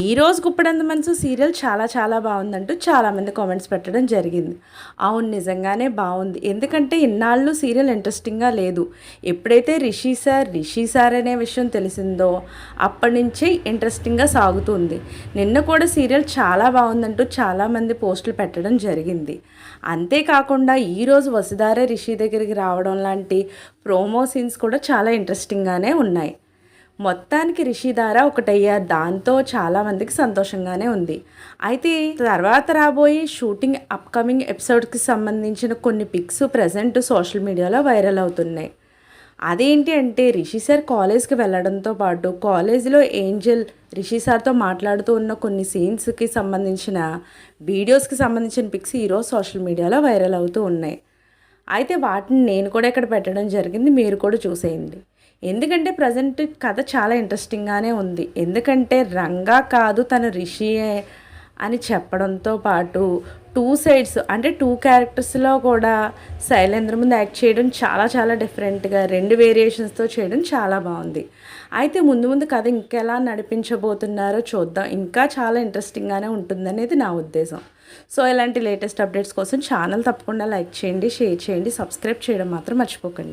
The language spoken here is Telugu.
ఈ రోజు గుప్పడంత మనసు సీరియల్ చాలా చాలా బాగుందంటూ చాలామంది కామెంట్స్ పెట్టడం జరిగింది. అవును నిజంగానే బాగుంది. ఎందుకంటే ఇన్నాళ్ళు సీరియల్ ఇంట్రెస్టింగ్గా లేదు. ఎప్పుడైతే రిషి సార్ రిషి సార్ అనే విషయం తెలిసిందో అప్పటి నుంచే ఇంట్రెస్టింగ్గా సాగుతుంది. నిన్న కూడా సీరియల్ చాలా బాగుందంటూ చాలామంది పోస్టులు పెట్టడం జరిగింది. అంతేకాకుండా ఈరోజు వసుధార రిషి దగ్గరికి రావడం లాంటి ప్రోమో సీన్స్ కూడా చాలా ఇంట్రెస్టింగ్గానే ఉన్నాయి. మొత్తానికి రిషిధార ఒకటయ్యారు దాంతో చాలామందికి సంతోషంగానే ఉంది. అయితే తర్వాత రాబోయే షూటింగ్ అప్కమింగ్ ఎపిసోడ్కి సంబంధించిన కొన్ని పిక్స్ ప్రజెంట్ సోషల్ మీడియాలో వైరల్ అవుతున్నాయి. అదేంటి అంటే రిషి సార్ కాలేజ్కి వెళ్ళడంతో పాటు కాలేజీలో ఏంజల్ రిషి సార్తో మాట్లాడుతూ ఉన్న కొన్ని సీన్స్కి సంబంధించిన వీడియోస్కి సంబంధించిన పిక్స్ ఈరోజు సోషల్ మీడియాలో వైరల్ అవుతూ ఉన్నాయి. అయితే వాటిని నేను కూడా ఇక్కడ పెట్టడం జరిగింది. మీరు కూడా చూసేయండి. ఎందుకంటే ప్రజెంట్ కథ చాలా ఇంట్రెస్టింగ్గానే ఉంది. ఎందుకంటే రంగా కాదు తన రిషియే అని చెప్పడంతో పాటు టూ సైడ్స్ అంటే టూ క్యారెక్టర్స్లో కూడా శైలేంద్ర ముందు యాక్ట్ చేయడం చాలా చాలా డిఫరెంట్గా రెండు వేరియేషన్స్తో చేయడం చాలా బాగుంది. అయితే ముందు ముందు కథ ఇంకెలా నడిపించబోతున్నారో చూద్దాం. ఇంకా చాలా ఇంట్రెస్టింగ్గానే ఉంటుందనేది నా ఉద్దేశం. సో ఇలాంటి లేటెస్ట్ అప్డేట్స్ కోసం ఛానల్ తప్పకుండా లైక్ చేయండి షేర్ చేయండి సబ్స్క్రైబ్ చేయడం మాత్రం మర్చిపోకండి.